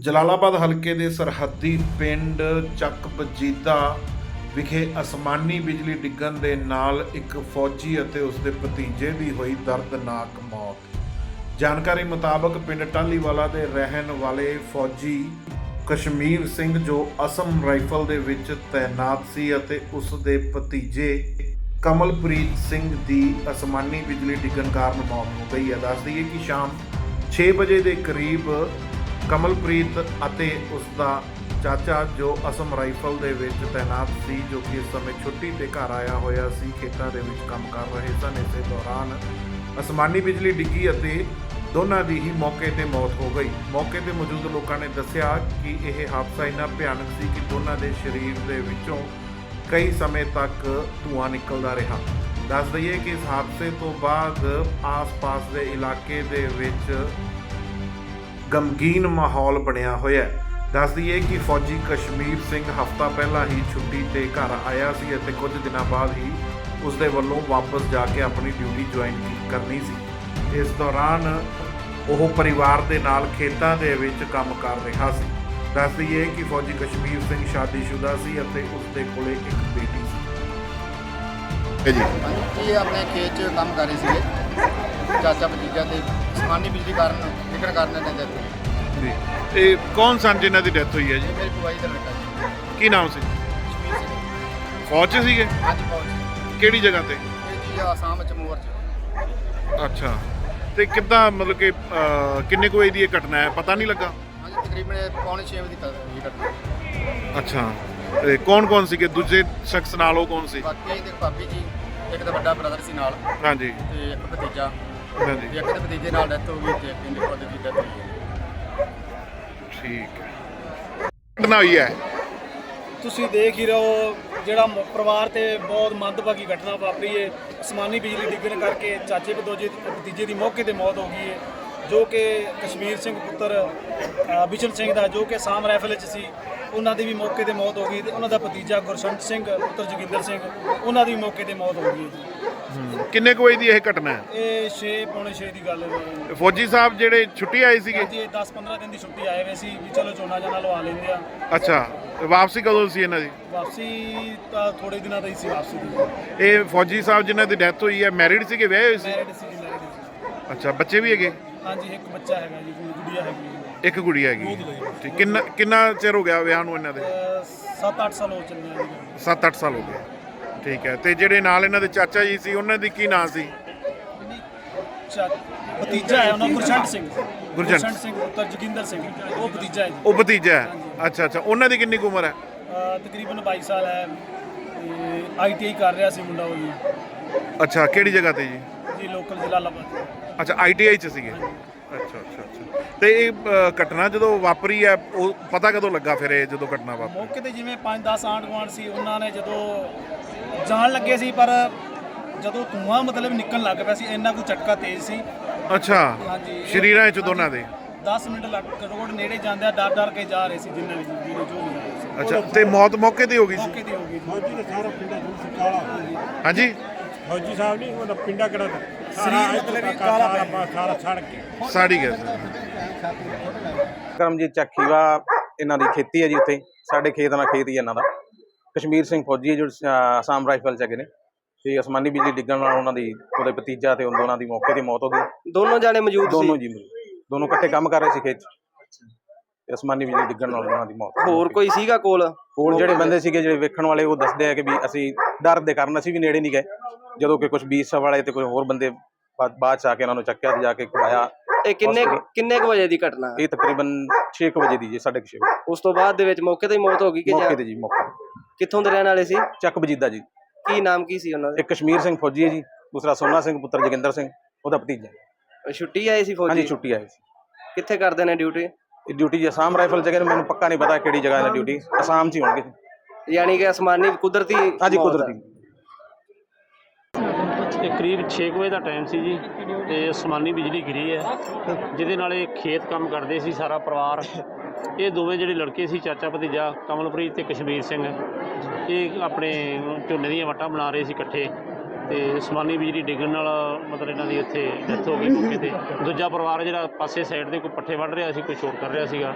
ਜਲਾਲਾਬਾਦ ਹਲਕੇ ਦੇ ਸਰਹੱਦੀ ਪਿੰਡ ਚੱਕ ਬਜੀਦਾ ਵਿਖੇ ਅਸਮਾਨੀ ਬਿਜਲੀ ਡਿੱਗਣ ਦੇ ਨਾਲ ਇੱਕ ਫੌਜੀ ਅਤੇ ਉਸ ਦੇ ਭਤੀਜੇ ਦੀ ਹੋਈ ਦਰਦਨਾਕ ਮੌਤ। ਜਾਣਕਾਰੀ ਮੁਤਾਬਕ ਪਿੰਡ ਟਾਲੀਵਾਲਾ ਦੇ ਰਹਿਣ ਵਾਲੇ ਫੌਜੀ ਕਸ਼ਮੀਰ ਸਿੰਘ ਜੋ ਅਸਮ ਰਾਈਫਲ ਦੇ ਵਿੱਚ ਤਾਇਨਾਤ ਸੀ ਅਤੇ ਉਸ ਦੇ ਭਤੀਜੇ ਕਮਲਪ੍ਰੀਤ ਸਿੰਘ ਦੀ ਅਸਮਾਨੀ ਬਿਜਲੀ ਡਿੱਗਣ ਕਾਰਨ ਮੌਤ ਹੋ ਗਈ ਹੈ। ਦੱਸ ਦਈਏ ਕਿ ਸ਼ਾਮ 6 ਵਜੇ ਦੇ ਕਰੀਬ ਕਮਲਪ੍ਰੀਤ ਅਤੇ ਉਸ ਦਾ ਚਾਚਾ ਜੋ ਅਸਮ ਰਾਈਫਲ ਦੇ ਵਿੱਚ ਤਾਇਨਾਤ ਸੀ, ਜੋ ਕਿ ਇਸ ਸਮੇਂ ਛੁੱਟੀ ਤੇ ਘਰ ਆਇਆ ਹੋਇਆ ਸੀ, ਖੇਤਾਂ ਦੇ ਵਿੱਚ ਕੰਮ ਕਰ ਰਹੇ ਸਨ। ਇਸੇ ਦੌਰਾਨ ਅਸਮਾਨੀ ਬਿਜਲੀ ਡਿੱਗੀ ਅਤੇ ਦੋਨਾਂ ਦੀ ਹੀ ਮੌਕੇ ਤੇ ਮੌਤ ਹੋ ਗਈ। ਮੌਕੇ ਤੇ ਮੌਜੂਦ ਲੋਕਾਂ ਨੇ ਦੱਸਿਆ ਕਿ ਇਹ ਹਾਦਸਾ ਇੰਨਾ ਭਿਆਨਕ ਸੀ ਕਿ ਦੋਨਾਂ ਦੇ ਸਰੀਰ ਦੇ ਵਿੱਚੋਂ ਕਈ ਸਮੇਂ ਤੱਕ ਧੂੰਆਂ ਨਿਕਲਦਾ ਰਿਹਾ। ਦੱਸ ਦਈਏ ਕਿ ਇਸ ਹਾਦਸੇ ਤੋਂ ਬਾਅਦ ਆਸ-ਪਾਸ ਦੇ ਇਲਾਕੇ ਦੇ ਵਿੱਚ ਗਮਗੀਨ ਮਾਹੌਲ ਬਣਿਆ ਹੋਇਆ ਹੈ। ਦੱਸ ਦਈਏ ਕਿ ਫੌਜੀ ਕਸ਼ਮੀਰ ਸਿੰਘ ਹਫਤਾ ਪਹਿਲਾਂ ਹੀ ਛੁੱਟੀ ਤੇ ਘਰ ਆਇਆ ਸੀ ਅਤੇ ਕੁਝ ਦਿਨਾਂ ਬਾਅਦ ਹੀ ਉਸ ਦੇ ਵੱਲੋਂ ਵਾਪਸ ਜਾ ਕੇ ਆਪਣੀ ਡਿਊਟੀ ਜੁਆਇਨ ਕਰਨੀ ਸੀ। ਇਸ ਦੌਰਾਨ ਉਹ ਪਰਿਵਾਰ ਦੇ ਨਾਲ ਖੇਤਾਂ ਦੇ ਵਿੱਚ ਕੰਮ ਕਰ ਰਿਹਾ ਸੀ। ਦੱਸ ਦਈਏ ਕਿ ਫੌਜੀ ਕਸ਼ਮੀਰ ਸਿੰਘ ਸ਼ਾਦੀशुदा ਸੀ ਅਤੇ ਉਸ ਦੇ ਕੋਲੇ ਇੱਕ ਬੇਟੀ ਸੀ। ਜੀ। ਇਹ ਆਪਣੇ ਖੇਤ 'ਚ ਕੰਮ ਕਰ ਰਹੇ ਸੀਗੇ। ਚਾਚਾ ਭਤੀਜਾ ਤੇ ਅਸਮਾਨੀ ਬਿਜਲੀ ਕਾਰਨ ਨਿਕਲ ਕਾਰਨ ਨੇ ਦਿੱਤੀ ਜੀ। ਇਹ ਕੌਣ ਸਨ ਜਿਨ੍ਹਾਂ ਦੀ ਡੈਥ ਹੋਈ ਹੈ ਜੀ? ਮੇਰੀ ਭੁਆਈ ਦਾ ਲੜਕਾ ਜੀ। ਕੀ ਨਾਮ ਸੀ? ਸਿੰਘ। ਫੌਜ 'ਚ ਸੀਗੇ? ਹਾਂਜੀ ਫੌਜ ਕਿਹੜੀ ਜਗ੍ਹਾ ਤੇ? ਇਹ ਜੀ ਆਸਾਮ ਚ ਮੋਰ ਚ। ਅੱਛਾ। ਤੇ ਕਿੱਦਾਂ ਮਤਲਬ ਕਿ ਅਹ, ਕਿੰਨੇ ਕੁ ਵਜੇ ਦੀ ਇਹ ਘਟਨਾ ਹੈ? ਪਤਾ ਨਹੀਂ ਲੱਗਾ? ਹਾਂਜੀ ਤਕਰੀਬਨ ਇਹ ਪੌਣੇ 6 ਵਜੇ ਦੀ ਹੋਈ ਘਟਨਾ। ਅੱਛਾ। ਤੇ ਕੌਣ ਕੌਣ ਸੀਗੇ? ਦੂਜੇ ਸ਼ਖਸ ਨਾਲ ਉਹ ਕੌਣ ਸੀ? ਬਾਕੀ ਤੇ ਭਾਬੀ ਜੀ ਇੱਕ ਤਾਂ ਵੱਡਾ ਬ੍ਰਦਰ ਸੀ ਨਾਲ। ਹਾਂਜੀ। ਤੇ ਇੱਕ ਭਤੀਜਾ। ਹਾਂਜੀ। ਤੇ ਇੱਕ ਦੇ ਭਤੀਜੇ ਨਾਲ ਡੈਥ ਹੋ ਗਈ ਤੇ ਇੱਕ ਇਹਦੇ ਖੁਦ ਦੀ ਡੈਥ ਹੋ ਗਈ। ਠੀਕ ਹੈ। ਘਟਨਾ ਹੋਈ ਹੈ। ਤੁਸੀਂ ਦੇਖ ਹੀ ਰਹੋ ਜਿਹੜਾ ਪਰਿਵਾਰ ਤੇ ਬਹੁਤ ਮੰਦਭਾਗੀ ਘਟਨਾ ਵਾਪਰੀ ਹੈ। ਅਸਮਾਨੀ ਬਿਜਲੀ ਡਿੱਗਣ ਕਰਕੇ ਚਾਚੇ ਭਤੀਜੇ ਭਤੀਜੇ ਦੀ ਮੌਕੇ ਤੇ ਮੌਤ ਹੋ ਗਈ ਹੈ। ਜੋ ਕਿ ਕਸ਼ਮੀਰ ਸਿੰਘ ਪੁੱਤਰ ਬਿਸ਼ਨ ਸਿੰਘ ਦਾ ਜੋ ਕਿ ਸਾਮ ਰਾਈਫਲ ਵਿੱਚ ਸੀ। ਉਹਨਾਂ ਦੀ ਵੀ ਮੌਕੇ ਤੇ ਮੌਤ ਹੋ ਗਈ ਤੇ ਉਹਨਾਂ ਦਾ ਭਤੀਜਾ ਗੁਰਸ਼ੰਤ ਸਿੰਘ ਪੁੱਤਰ ਜੋਗਿੰਦਰ ਸਿੰਘ ਉਹਨਾਂ ਦੀ ਮੌਕੇ ਤੇ ਮੌਤ ਹੋ ਗਈ ਜੀ। ਕਿੰਨੇ ਕੁ ਵਜੇ ਦੀ ਇਹ ਘਟਨਾ ਹੈ? ਇਹ 6 ਪੌਣੇ 6 ਦੀ ਗੱਲ ਹੈ ਜੀ। ਫੌਜੀ ਸਾਹਿਬ ਜਿਹੜੇ ਛੁੱਟੀ ਆਏ ਸੀਗੇ? ਹਾਂਜੀ ਇਹ 10 15 ਦਿਨ ਦੀ ਛੁੱਟੀ ਆਏ ਹੋਏ ਸੀ ਵੀ ਚਲੋ ਝੋਨਾ ਜਾਨਾ ਲਵਾ ਲੈਂਦੇ ਆ। ਅੱਛਾ ਵਾਪਸੀ ਕਦੋਂ ਸੀ ਇਹਨਾਂ ਦੀ? ਵਾਪਸੀ ਤਾਂ ਥੋੜੇ ਦਿਨਾਂ ਦਾ ਹੀ ਸੀ ਵਾਪਸੀ ਦੀ। ਇਹ ਫੌਜੀ ਸਾਹਿਬ ਜਿਨ੍ਹਾਂ ਦੀ ਡੈਥ ਹੋਈ ਹੈ ਮੈਰਿਡ ਸੀਗੇ ਵਿਆਹੇ ਹੋਏ ਸੀ? ਮੈਰਿਡ ਸੀ ਮੈਰਿਡ ਸੀ। ਅੱਛਾ ਬੱਚੇ ਵੀ ਹੈਗੇ? ਹਾਂਜੀ ਇੱਕ ਬੱਚਾ ਹੈਗਾ ਜੀ ਗੁੜੀਆ ਹੈਗੀ ਇੱਕ ਕੁੜੀ ਹੈਗੀ। ਠੀਕ ਕਿੰਨਾ ਕਿੰਨਾ ਚਿਰ ਹੋ ਗਿਆ ਵਿਆਹ ਨੂੰ ਇਹਨਾਂ ਦੇ? 7-8 ਸਾਲ ਹੋ ਚੱਲੇ ਆ ਜੀ। 7-8 ਸਾਲ ਹੋ ਗਏ। ਠੀਕ ਹੈ ਤੇ ਜਿਹੜੇ ਨਾਲ ਇਹਨਾਂ ਦੇ ਚਾਚਾ ਜੀ ਸੀ ਉਹਨਾਂ ਦੀ ਕੀ ਨਾਂ ਸੀ? ਚਾ ਭਤੀਜਾ ਹੈ ਉਹਨਾਂ ਗੁਰਸ਼ੰਤ ਸਿੰਘ। ਗੁਰਜੰਟ। ਸਿੰਘ ਪੁੱਤਰ ਜੋਗਿੰਦਰ ਸਿੰਘ। ਉਹ ਭਤੀਜਾ ਹੈ ਜੀ। ਉਹ ਭਤੀਜਾ ਹੈ। ਅੱਛਾ ਅੱਛਾ। ਉਹਨਾਂ ਦੀ ਕਿੰਨੀ ਕੁ ਉਮਰ ਹੈ? ਅਹ ਤਕਰੀਬਨ 22 ਸਾਲ ਹੈ। ਤੇ ਆਈਟੀਆਈ ਕਰ ਰਿਹਾ ਸੀ ਮੁੰਡਾ ਉਹ ਜੀ। ਅੱਛਾ ਕਿਹੜੀ ਜਗ੍ਹਾ ਤੇ ਜੀ? ਜੀ ਲੋਕਲ ਜਲਾਲਾਬਾਦ ਅੱਛਾ ਆਈਟੀਆਈ ਚ ਸੀਗੇ। ਅੱਛਾ ਅੱਛਾ ਅੱਛਾ। ਤੇ ਇਹ ਅ, ਘਟਨਾ ਜਦੋਂ ਵਾਪਰੀ ਹੈ ਉਹ ਪਤਾ ਕਦੋਂ ਲੱਗਾ ਫਿਰ ਇਹ ਜਦੋਂ ਘਟਨਾ ਵਾਪਰੀ? ਮੌਕੇ ਤੇ ਜਿਵੇਂ 5-10 ਆਂਢ ਗੁਆਂਢ ਸੀ ਉਹਨਾਂ ਨੇ ਜਦੋਂ ਜਾਣ ਲੱਗੇ ਸੀ ਪਰ ਜਦੋਂ ਧੂਆਂ ਮਤਲਬ ਨਿਕਲਣ ਲੱਗ ਪਿਆ ਸੀ ਇੰਨਾ ਕੁ ਝਟਕਾ ਤੇਜ਼ ਸੀ। ਅੱਛਾ ਹਾਂਜੀ। ਸ਼ਰੀਰਾਂ ਚ ਦੋਨਾਂ ਦੇ? 10 ਮਿੰਟ ਲੱਗ ਰੋਡ ਨੇੜੇ ਜਾਂਦੇ ਆ ਡਰ ਡਰ ਕੇ ਜਾ ਰਹੇ ਸੀ ਜਿੰਨੇ ਵੀ ਜੀ ਵੀਰੇ ਜੋ ਵੀ ਰਹੇ ਸੀ। ਅੱਛਾ ਤੇ ਮੌਤ ਮੌਕੇ ਤੇ ਹੋ ਗਈ ਸੀ? ਮੌਕੇ ਤੇ ਹੋ ਗਈ ਜੀ ਫੌਜੀ ਦਾ ਸਾਰਾ ਪਿੰਡਾ ਦੂਰ ਕਾਲਾ ਹਾਂਜੀ। ਫੌਜੀ ਸਾਹਿਬ ਨਹੀਂ ਉਹਦਾ ਪਿੰਡਾ ਕਿਹੜਾ? ਤਾ? ਸਰੀਰ ਮਤਲਬ ਕਿ ਕਾਲਾ ਸਾਰਾ ਪਾ- ਸਾਰਾ ਸੜ ਗਿਆ। ਸਾੜੀ ਗਿਆ ਸੀ। ਕਰਮਜੀਤ ਚੱਖੀਵਾ ਇਹਨਾਂ ਦੀ ਖੇਤੀ ਹੈ ਜੀ ਉੱਥੇ। ਸਾਡੇ ਖੇਤ ਨਾਲ ਖੇਤ ਹੀ ਇਹਨਾਂ ਦਾ। ਕਸ਼ਮੀਰ ਸਿੰਘ ਫੌਜੀ ਹੈ ਜੋ ਅਹ, ਅਸਾਮ ਰਾਈਫਲ ਚ ਹੈਗੇ ਨੇ। ਤੇ ਅਸਮਾਨੀ ਬਿਜਲੀ ਡਿੱਗਣ ਨਾਲ ਉਹਨਾਂ ਦੀ ਉਹਦੇ ਭਤੀਜਾ ਤੇ ਉਹਨਾਂ ਦੋਨਾਂ ਦੀ ਮੌਕੇ ਤੇ ਮੌਤ ਹੋ ਗਈ। ਦੋਨੋਂ ਜਾਣੇ ਮੌਜੂਦ ਦੋਨੋਂ ਸੀ ਜੀ ਦੋਨੋਂ ਇਕੱਠੇ ਕੰਮ ਕਰ ਰਹੇ ਸੀ ਖੇਤ 'ਚ। ਤੇ ਅਸਮਾਨੀ ਬਿਜਲੀ ਡਿੱਗਣ ਨਾਲ ਉਹਨਾਂ ਦੀ ਮੌਤ ਹੋ ਹੋਰ। ਕੋਈ ਸੀਗਾ ਕੋਲ? ਹੋਰ ਜਿਹੜੇ ਬੰਦੇ ਸੀਗੇ ਜਿਹੜੇ ਵੇਖਣ ਵਾਲੇ ਉਹ ਦੱਸਦੇ ਆ ਕਿ ਵੀ ਅਸੀਂ ਡਰ ਦੇ ਕਾਰਨ ਅਸੀਂ ਵੀ ਨੇੜੇ ਨਹੀਂ ਗਏ। ਜਦੋਂ ਕਿ ਕੁਝ 20 ਵਾਲੇ ਤੇ ਕੋਈ ਹੋਰ ਬੰਦੇ ਬਾਅਦ ਚ ਆ ਕੇ ਉਹਨਾਂ ਨੂੰ ਚੱਕਿਆ ਤੇ ਜਾ ਕੇ ਖਵਾਇਆ ਇਹ ਕਿੰਨੇ। ਕਿੰਨੇ ਕੁ ਵਜੇ ਦੀ ਘਟਨਾ? ਹੈ ਇਹ ਤਕਰੀਬਨ 6 ਵਜੇ ਦੀ ਜੀ 6:30 ਵਜੇ। ਉਸ ਤੋਂ ਬਾਅਦ ਦੇ ਵਿੱਚ ਮੌਕੇ ਤੇ ਹੀ ਮੌਤ ਹੋ ਗਈ ਕਿ ਮੌਕੇ ਜਾਂ ਤੇ ਜੀ ਮੌਕੇ ਕਿੱਥੋਂ ਦੇ ਰਹਿਣ ਵਾਲੇ ਸੀ? ਚੱਕ ਬਜੀਦਾ ਜੀ। ਕੀ ਨਾਮ ਕੀ ਸੀ ਉਹਨਾਂ ਇੱਕ ਕਸ਼ਮੀਰ ਸਿੰਘ ਫੌਜੀ ਹੈ ਜੀ ਦੂਸਰਾ ਸੋਨਾ ਸਿੰਘ ਪੁੱਤਰ ਜੋਗਿੰਦਰ ਸਿੰਘ ਉਹਦਾ ਭਤੀਜਾ। ਦੇ ਛੁੱਟੀ ਆਏ ਸੀ ਹਾਂਜੀ ਫੌਜੀ ਛੁੱਟੀ ਆਈ ਸੀ। ਕਿੱਥੇ ਕਰਦੇ ਨੇ ਡਿਊਟੀ? ਡਿਊਟੀ ਜੀ ਅਸਾਮ ਰਾਈਫਲ ਜਗ੍ਹਾ ਮੈਨੂੰ ਪੱਕਾ ਨਹੀਂ ਪਤਾ ਕਿਹੜੀ ਜਗ੍ਹਾ ਹੈ ਡਿਊਟੀ ਅਸਾਮ 'ਚ ਹੀ ਹੋਣਗੇ। ਯਾਨੀ ਕਿ ਅਸਮਾਨੀ ਕੁਦਰਤੀ ਹਾਂਜੀ ਮੌਤ ਹੈ। ਕੁਦਰਤੀ। ਇਹ ਕਰੀਬ 6 ਵਜੇ ਦਾ ਟਾਈਮ ਸੀ ਜੀ ਤੇ ਅਸਮਾਨੀ ਬਿਜਲੀ ਗਿਰੀ ਹੈ ਜਿਹਦੇ ਨਾਲ ਇਹ ਖੇਤ ਕੰਮ ਕਰਦੇ ਸੀ ਸਾਰਾ ਪਰਿਵਾਰ। ਇਹ ਦੋਵੇਂ ਜਿਹੜੇ ਲੜਕੇ ਸੀ ਚਾਚਾ ਭਤੀਜਾ ਕਮਲਪ੍ਰੀਤ ਤੇ ਕਸ਼ਮੀਰ ਸਿੰਘ ਇਹ ਆਪਣੇ ਝੋਨੇ ਦੀਆਂ ਵਟਾਂ ਬਣਾ ਰਹੇ ਸੀ ਇਕੱਠੇ। ਤੇ ਅਸਮਾਨੀ ਬਿਜਲੀ ਡਿੱਗਣ ਨਾਲ ਮਤਲਬ ਇਹਨਾਂ ਦੀ ਉੱਥੇ ਡੈਥ ਹੋ ਗਈ ਮੌਕੇ ਤੇ। ਦੂਜਾ ਪਰਿਵਾਰ ਜਿਹੜਾ ਪਾਸੇ ਸਾਈਡ ਤੇ ਕੋਈ ਪੱਠੇ ਵੱਢ ਰਿਹਾ ਸੀ ਕੋਈ ਸ਼ੋਰ ਕਰ ਰਿਹਾ ਸੀਗਾ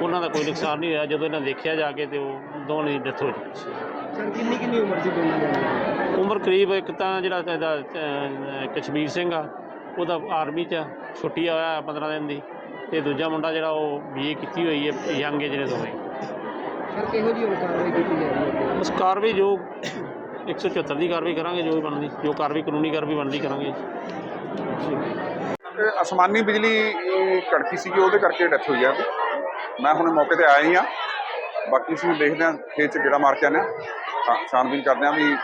ਉਹਨਾਂ ਦਾ ਕੋਈ ਨੁਕਸਾਨ ਨਹੀਂ ਹੋਇਆ। ਜਦੋਂ ਇਹਨਾਂ ਦੇਖਿਆ ਜਾ ਕੇ ਤੇ ਉਹ ਦੋਵਾਂ ਦੀ ਡੈਥ ਹੋ ਚੁੱਕੀ ਸੀ। ਸਰ ਕਿੰਨੀ ਕਿੰਨੀ ਉਮਰ ਸੀ ਦੋਨਾਂ ਦੀ? ਉਮਰ ਕਰੀਬ ਇੱਕ ਤਾਂ ਜਿਹੜਾ ਇਹਦਾ ਕਸ਼ਮੀਰ ਸਿੰਘ ਆ ਉਹਦਾ ਆਰਮੀ 'ਚ ਛੁੱਟੀ ਹੋਇਆ 15 ਦਿਨ ਦੀ ਤੇ ਦੂਜਾ ਮੁੰਡਾ ਜਿਹੜਾ ਉਹ ਬੀਏ ਕੀਤੀ ਹੋਈ ਹੈ ਯੰਗ ਏਜ ਨੇ ਦੋਵੇਂ। ਸਰ ਕਿਹੋ ਜਿਹੀ ਕਾਰਵਾਈ ਕੀਤੀ ਜਾ ਰਹੀ ਹੈ? ਉਸ ਕਾਰਵਾਈ ਜੋ 174 ਦੀ ਕਾਰਵਾਈ ਕਰਾਂਗੇ ਜੋ ਵੀ ਬਣਦੀ ਜੋ ਕਾਰਵਾਈ ਕਾਨੂੰਨੀ ਕਾਰਵਾਈ ਬਣਦੀ ਕਰਾਂਗੇ ਤੇ ਅਸਮਾਨੀ ਬਿਜਲੀ ਇਹ ਕੜਕੀ ਸੀਗੀ ਉਹਦੇ ਕਰਕੇ ਡੈਥ ਹੋਈ ਆ। ਮੈਂ ਹੁਣ ਮੌਕੇ ਤੇ ਆਇਆ ਹੀ ਆ। ਬਾਕੀ ਇਸ ਨੂੰ ਦੇਖਦੇ ਆ ਖੇਤ ਚ ਗੇੜਾ ਮਾਰ ਕੇ ਆਨੇ ਆ ਛਾਣਬੀਨ ਕਰਦੇ ਆ ਵੀ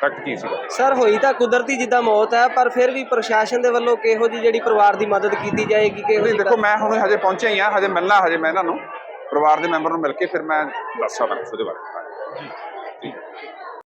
ਫੈਕਟ ਕੀ ਸੀਗਾ। ਸਰ ਹੋਈ ਤਾਂ ਕੁਦਰਤੀ ਜਿੱਦਾਂ ਮੌਤ ਹੈ ਪਰ ਫਿਰ ਵੀ ਪ੍ਰਸ਼ਾਸਨ ਦੇ ਵੱਲੋਂ ਕਿਹੋ ਜਿਹੀ ਜਿਹੜੀ ਪਰਿਵਾਰ ਦੀ ਮਦਦ ਕੀਤੀ ਜਾਏਗੀ ਕਿਹੋ ਨਹੀਂ ਜਿਹੀ ਦੇਖੋ ਮੈਂ ਹੁਣ ਹਜੇ ਪਹੁੰਚਿਆ ਹੀ ਆ ਹਜੇ ਮਿਲਣਾ ਹਜੇ ਮੈਂ ਇਹਨਾਂ ਨੂੰ। ਪਰਿਵਾਰ ਦੇ ਮੈਂਬਰ ਨੂੰ ਮਿਲ ਕੇ ਫਿਰ ਮੈਂ ਦੱਸ ਸਕਦਾ ਕੁਛ ਉਹਦੇ ਬਾਰੇ। ਜੀ।